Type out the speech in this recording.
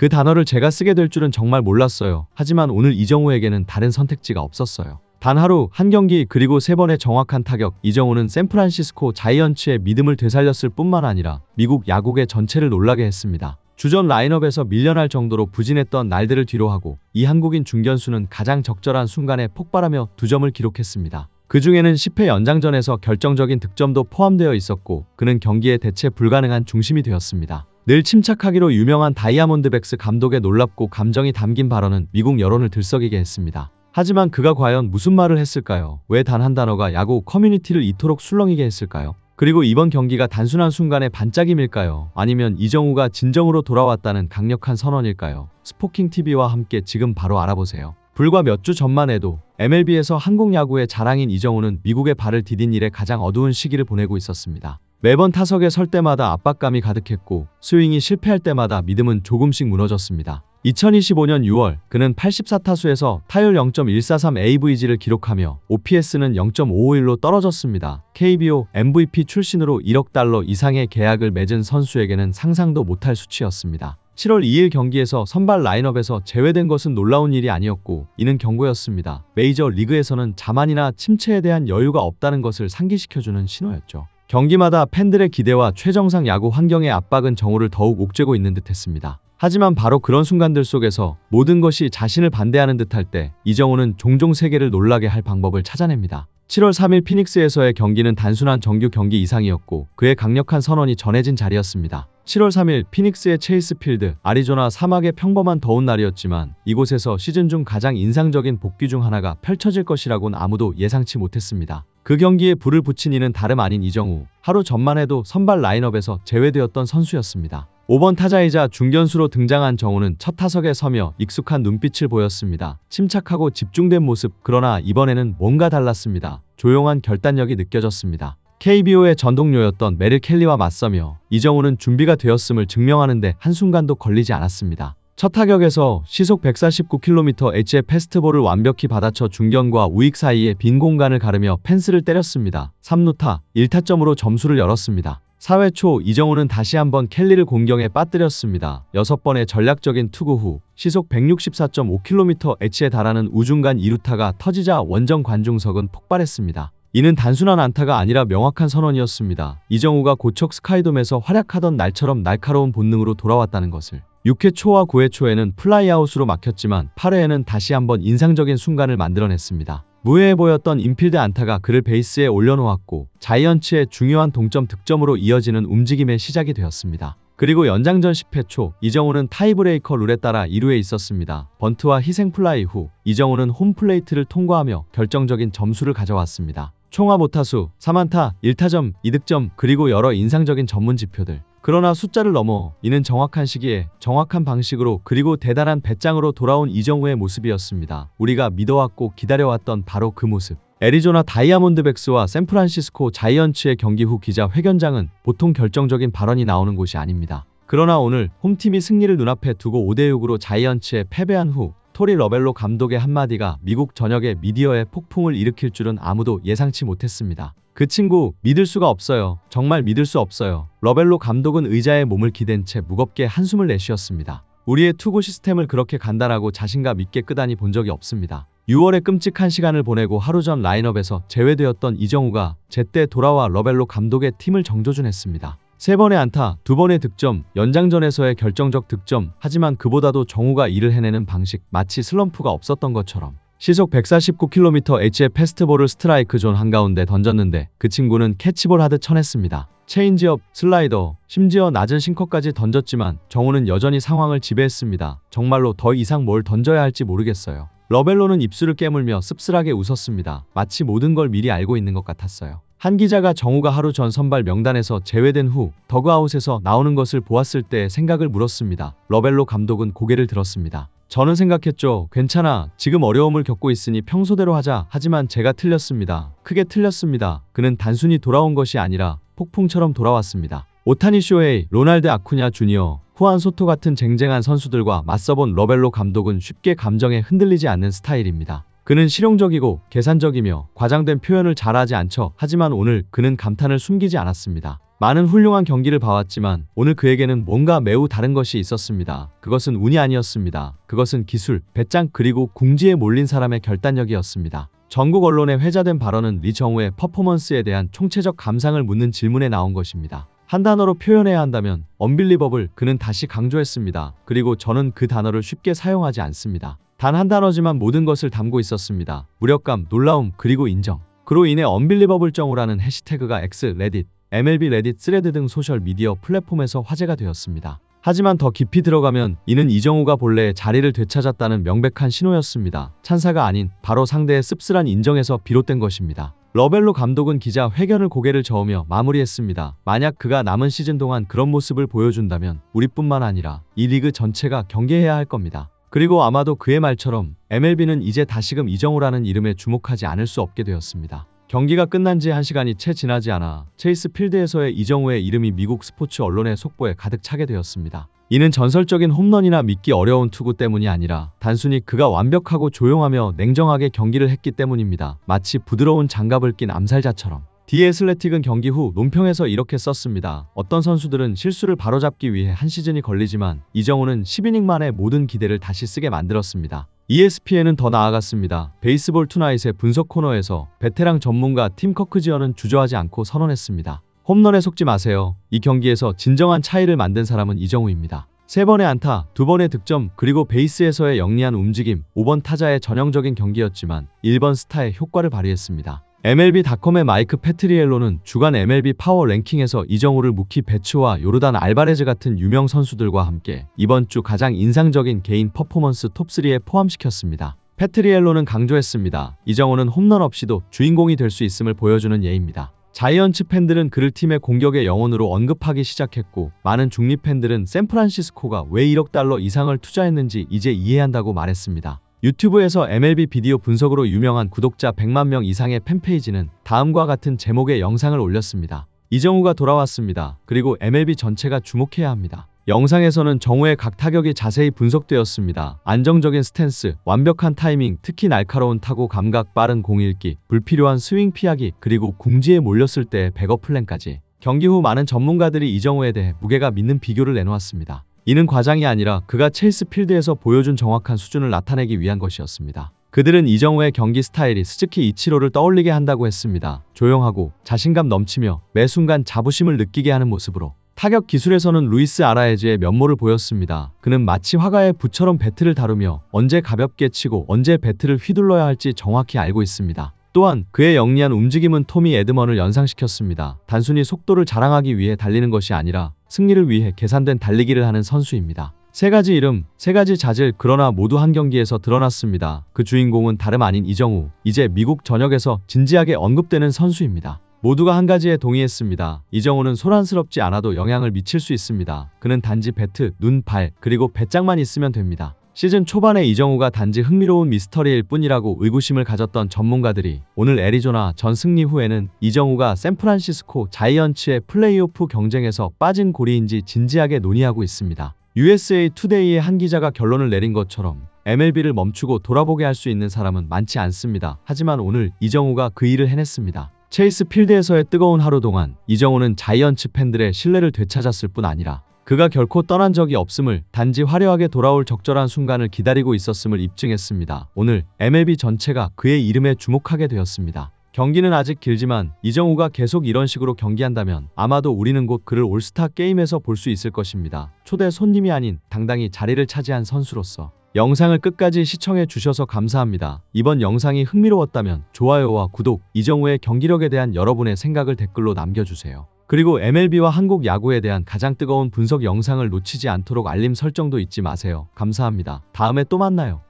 그 단어를 제가 쓰게 될 줄은 정말 몰랐어요. 하지만 오늘 이정우에게는 다른 선택지가 없었어요. 단 하루 한 경기 그리고 세 번의 정확한 타격 이정우는 샌프란시스코 자이언츠의 믿음을 되살렸을 뿐만 아니라 미국 야구계 전체를 놀라게 했습니다. 주전 라인업에서 밀려날 정도로 부진했던 날들을 뒤로하고 이 한국인 중견수는 가장 적절한 순간에 폭발하며 두 점을 기록했습니다. 그 중에는 10회 연장전에서 결정적인 득점도 포함되어 있었고 그는 경기에 대체 불가능한 중심이 되었습니다. 늘 침착하기로 유명한 다이아몬드 백스 감독의 놀랍고 감정이 담긴 발언은 미국 여론을 들썩이게 했습니다. 하지만 그가 과연 무슨 말을 했을까요? 왜 단 한 단어가 야구 커뮤니티를 이토록 술렁이게 했을까요? 그리고 이번 경기가 단순한 순간의 반짝임일까요? 아니면 이정우가 진정으로 돌아왔다는 강력한 선언일까요? 스포킹TV와 함께 지금 바로 알아보세요. 불과 몇 주 전만 해도 MLB에서 한국 야구의 자랑인 이정우는 미국의 발을 디딘 일에 가장 어두운 시기를 보내고 있었습니다. 매번 타석에 설 때마다 압박감이 가득했고 스윙이 실패할 때마다 믿음은 조금씩 무너졌습니다. 2025년 6월 그는 84타수에서 타율 0.143 AVG를 기록하며 OPS는 0.551로 떨어졌습니다. KBO MVP 출신으로 1억 달러 이상의 계약을 맺은 선수에게는 상상도 못할 수치였습니다. 7월 2일 경기에서 선발 라인업에서 제외된 것은 놀라운 일이 아니었고 이는 경고였습니다. 메이저 리그에서는 자만이나 침체에 대한 여유가 없다는 것을 상기시켜주는 신호였죠. 경기마다 팬들의 기대와 최정상 야구 환경의 압박은 정우를 더욱 옥죄고 있는 듯 했습니다. 하지만 바로 그런 순간들 속에서 모든 것이 자신을 반대하는 듯할 때 이정우는 종종 세계를 놀라게 할 방법을 찾아냅니다. 7월 3일 피닉스에서의 경기는 단순한 정규 경기 이상이었고 그의 강력한 선언이 전해진 자리였습니다. 7월 3일 피닉스의 체이스 필드, 아리조나 사막의 평범한 더운 날이었지만 이곳에서 시즌 중 가장 인상적인 복귀 중 하나가 펼쳐질 것이라곤 아무도 예상치 못했습니다. 그 경기에 불을 붙인 이는 다름 아닌 이정우. 하루 전만 해도 선발 라인업에서 제외되었던 선수였습니다. 5번 타자이자 중견수로 등장한 정우는 첫 타석에 서며 익숙한 눈빛을 보였습니다. 침착하고 집중된 모습 그러나 이번에는 뭔가 달랐습니다. 조용한 결단력이 느껴졌습니다. KBO의 전동료였던 메릴 켈리와 맞서며 이정우는 준비가 되었음을 증명하는데 한순간도 걸리지 않았습니다. 첫 타격에서 시속 149km/h의 패스트볼을 완벽히 받아쳐 중견과 우익 사이의 빈 공간을 가르며 펜스를 때렸습니다. 3루타 1타점으로 점수를 열었습니다. 4회 초 이정우는 다시 한번 켈리를 공경에 빠뜨렸습니다. 6번의 전략적인 투구 후 시속 164.5km/h에 달하는 우중간 2루타가 터지자 원정 관중석은 폭발했습니다. 이는 단순한 안타가 아니라 명확한 선언이었습니다. 이정우가 고척 스카이돔에서 활약하던 날처럼 날카로운 본능으로 돌아왔다는 것을. 6회 초와 9회 초에는 플라이아웃으로 막혔지만 8회에는 다시 한번 인상적인 순간을 만들어냈습니다. 무해해 보였던 인필드 안타가 그를 베이스에 올려놓았고 자이언츠의 중요한 동점 득점으로 이어지는 움직임의 시작이 되었습니다. 그리고 연장전 10회 초 이정우는 타이브레이커 룰에 따라 2루에 있었습니다. 번트와 희생 플라이 후 이정우는 홈플레이트를 통과하며 결정적인 점수를 가져왔습니다. 총합 5타수, 3안타, 1타점, 2득점 그리고 여러 인상적인 전문 지표들. 그러나 숫자를 넘어 이는 정확한 시기에 정확한 방식으로 그리고 대단한 배짱으로 돌아온 이정우의 모습이었습니다. 우리가 믿어왔고 기다려왔던 바로 그 모습. 애리조나 다이아몬드백스와 샌프란시스코 자이언츠의 경기 후 기자 회견장은 보통 결정적인 발언이 나오는 곳이 아닙니다. 그러나 오늘 홈팀이 승리를 눈앞에 두고 5대6으로 자이언츠에 패배한 후 토리 러벨로 감독의 한마디가 미국 전역의 미디어에 폭풍을 일으킬 줄은 아무도 예상치 못했습니다. 그 친구 믿을 수가 없어요. 정말 믿을 수 없어요. 러벨로 감독은 의자에 몸을 기댄 채 무겁게 한숨을 내쉬었습니다. 우리의 투구 시스템을 그렇게 간단하고 자신감 있게 끄다니 본 적이 없습니다. 6월에 끔찍한 시간을 보내고 하루 전 라인업에서 제외되었던 이정우가 제때 돌아와 러벨로 감독의 팀을 정조준했습니다. 세 번의 안타, 두 번의 득점, 연장전에서의 결정적 득점, 하지만 그보다도 정우가 일을 해내는 방식, 마치 슬럼프가 없었던 것처럼. 시속 149km/h의 패스트볼을 스트라이크 존 한가운데 던졌는데 그 친구는 캐치볼 하듯 쳐냈습니다. 체인지업, 슬라이더, 심지어 낮은 싱커까지 던졌지만 정우는 여전히 상황을 지배했습니다. 정말로 더 이상 뭘 던져야 할지 모르겠어요. 러벨로는 입술을 깨물며 씁쓸하게 웃었습니다. 마치 모든 걸 미리 알고 있는 것 같았어요. 한 기자가 정우가 하루 전 선발 명단에서 제외된 후 더그아웃에서 나오는 것을 보았을 때 생각을 물었습니다. 러벨로 감독은 고개를 들었습니다. 저는 생각했죠. 괜찮아. 지금 어려움을 겪고 있으니 평소대로 하자. 하지만 제가 틀렸습니다. 크게 틀렸습니다. 그는 단순히 돌아온 것이 아니라 폭풍처럼 돌아왔습니다. 오타니 쇼헤이, 로날드 아쿠냐 주니어, 후안 소토 같은 쟁쟁한 선수들과 맞서본 러벨로 감독은 쉽게 감정에 흔들리지 않는 스타일입니다. 그는 실용적이고 계산적이며 과장된 표현을 잘하지 않죠. 하지만 오늘 그는 감탄을 숨기지 않았습니다. 많은 훌륭한 경기를 봐왔지만 오늘 그에게는 뭔가 매우 다른 것이 있었습니다. 그것은 운이 아니었습니다. 그것은 기술, 배짱 그리고 궁지에 몰린 사람의 결단력이었습니다. 전국 언론에 회자된 발언은 리정우의 퍼포먼스에 대한 총체적 감상을 묻는 질문에 나온 것입니다. 한 단어로 표현해야 한다면 언빌리버블 그는 다시 강조했습니다. 그리고 저는 그 단어를 쉽게 사용하지 않습니다. 단 한 단어지만 모든 것을 담고 있었습니다. 무력감, 놀라움, 그리고 인정. 그로 인해 언빌리버블 정우라는 해시태그가 X, 레딧, MLB 레딧, 스레드 등 소셜 미디어 플랫폼에서 화제가 되었습니다. 하지만 더 깊이 들어가면 이는 이정우가 본래 자리를 되찾았다는 명백한 신호였습니다. 찬사가 아닌 바로 상대의 씁쓸한 인정에서 비롯된 것입니다. 러벨로 감독은 기자 회견을 고개를 저으며 마무리했습니다. 만약 그가 남은 시즌 동안 그런 모습을 보여준다면 우리뿐만 아니라 이 리그 전체가 경계해야 할 겁니다. 그리고 아마도 그의 말처럼 MLB는 이제 다시금 이정우라는 이름에 주목하지 않을 수 없게 되었습니다. 경기가 끝난 지 1시간이 채 지나지 않아 체이스 필드에서의 이정우의 이름이 미국 스포츠 언론의 속보에 가득 차게 되었습니다. 이는 전설적인 홈런이나 믿기 어려운 투구 때문이 아니라 단순히 그가 완벽하고 조용하며 냉정하게 경기를 했기 때문입니다. 마치 부드러운 장갑을 낀 암살자처럼. 디에슬레틱은 경기 후 논평에서 이렇게 썼습니다. 어떤 선수들은 실수를 바로잡기 위해 한 시즌이 걸리지만 이정우는 10이닝 만에 모든 기대를 다시 쓰게 만들었습니다. ESPN은 더 나아갔습니다. 베이스볼 투나잇의 분석 코너에서 베테랑 전문가 팀 커크지어는 주저하지 않고 선언했습니다. 홈런에 속지 마세요. 이 경기에서 진정한 차이를 만든 사람은 이정우입니다. 세 번의 안타, 두 번의 득점, 그리고 베이스에서의 영리한 움직임, 5번 타자의 전형적인 경기였지만 1번 스타의 효과를 발휘했습니다. MLB.com의 마이크 페트리엘로는 주간 MLB 파워 랭킹에서 이정우를 무키 베츠와 요르단 알바레즈 같은 유명 선수들과 함께 이번 주 가장 인상적인 개인 퍼포먼스 톱3에 포함시켰습니다. 페트리엘로는 강조했습니다. 이정우는 홈런 없이도 주인공이 될 수 있음을 보여주는 예입니다. 자이언츠 팬들은 그를 팀의 공격의 영혼으로 언급하기 시작했고 많은 중립 팬들은 샌프란시스코가 왜 1억 달러 이상을 투자했는지 이제 이해한다고 말했습니다. 유튜브에서 MLB 비디오 분석으로 유명한 구독자 100만 명 이상의 팬페이지는 다음과 같은 제목의 영상을 올렸습니다. 이정우가 돌아왔습니다. 그리고 MLB 전체가 주목해야 합니다. 영상에서는 정우의 각 타격이 자세히 분석되었습니다. 안정적인 스탠스, 완벽한 타이밍, 특히 날카로운 타구 감각, 빠른 공 읽기, 불필요한 스윙 피하기, 그리고 궁지에 몰렸을 때의 백업 플랜까지. 경기 후 많은 전문가들이 이정우에 대해 무게가 믿는 비교를 내놓았습니다. 이는 과장이 아니라 그가 체이스 필드에서 보여준 정확한 수준을 나타내기 위한 것이었습니다. 그들은 이정우의 경기 스타일이 스즈키 이치로를 떠올리게 한다고 했습니다. 조용하고 자신감 넘치며 매 순간 자부심을 느끼게 하는 모습으로. 타격 기술에서는 루이스 아라에즈의 면모를 보였습니다. 그는 마치 화가의 붓처럼 배트를 다루며 언제 가볍게 치고 언제 배트를 휘둘러야 할지 정확히 알고 있습니다. 또한 그의 영리한 움직임은 토미 에드먼을 연상시켰습니다. 단순히 속도를 자랑하기 위해 달리는 것이 아니라 승리를 위해 계산된 달리기를 하는 선수입니다. 세 가지 이름, 세 가지 자질 그러나 모두 한 경기에서 드러났습니다. 그 주인공은 다름 아닌 이정우. 이제 미국 전역에서 진지하게 언급되는 선수입니다. 모두가 한 가지에 동의했습니다. 이정우는 소란스럽지 않아도 영향을 미칠 수 있습니다. 그는 단지 배트, 눈, 발, 그리고 배짱만 있으면 됩니다. 시즌 초반에 이정우가 단지 흥미로운 미스터리일 뿐이라고 의구심을 가졌던 전문가들이 오늘 애리조나 전 승리 후에는 이정우가 샌프란시스코 자이언츠의 플레이오프 경쟁에서 빠진 고리인지 진지하게 논의하고 있습니다. USA 투데이의 한 기자가 결론을 내린 것처럼 MLB를 멈추고 돌아보게 할 수 있는 사람은 많지 않습니다. 하지만 오늘 이정우가 그 일을 해냈습니다. 체이스 필드에서의 뜨거운 하루 동안 이정우는 자이언츠 팬들의 신뢰를 되찾았을 뿐 아니라 그가 결코 떠난 적이 없음을 단지 화려하게 돌아올 적절한 순간을 기다리고 있었음을 입증했습니다. 오늘 MLB 전체가 그의 이름에 주목하게 되었습니다. 경기는 아직 길지만 이정우가 계속 이런 식으로 경기한다면 아마도 우리는 곧 그를 올스타 게임에서 볼 수 있을 것입니다. 초대 손님이 아닌 당당히 자리를 차지한 선수로서 영상을 끝까지 시청해 주셔서 감사합니다. 이번 영상이 흥미로웠다면 좋아요와 구독, 이정우의 경기력에 대한 여러분의 생각을 댓글로 남겨주세요. 그리고 MLB와 한국 야구에 대한 가장 뜨거운 분석 영상을 놓치지 않도록 알림 설정도 잊지 마세요. 감사합니다. 다음에 또 만나요.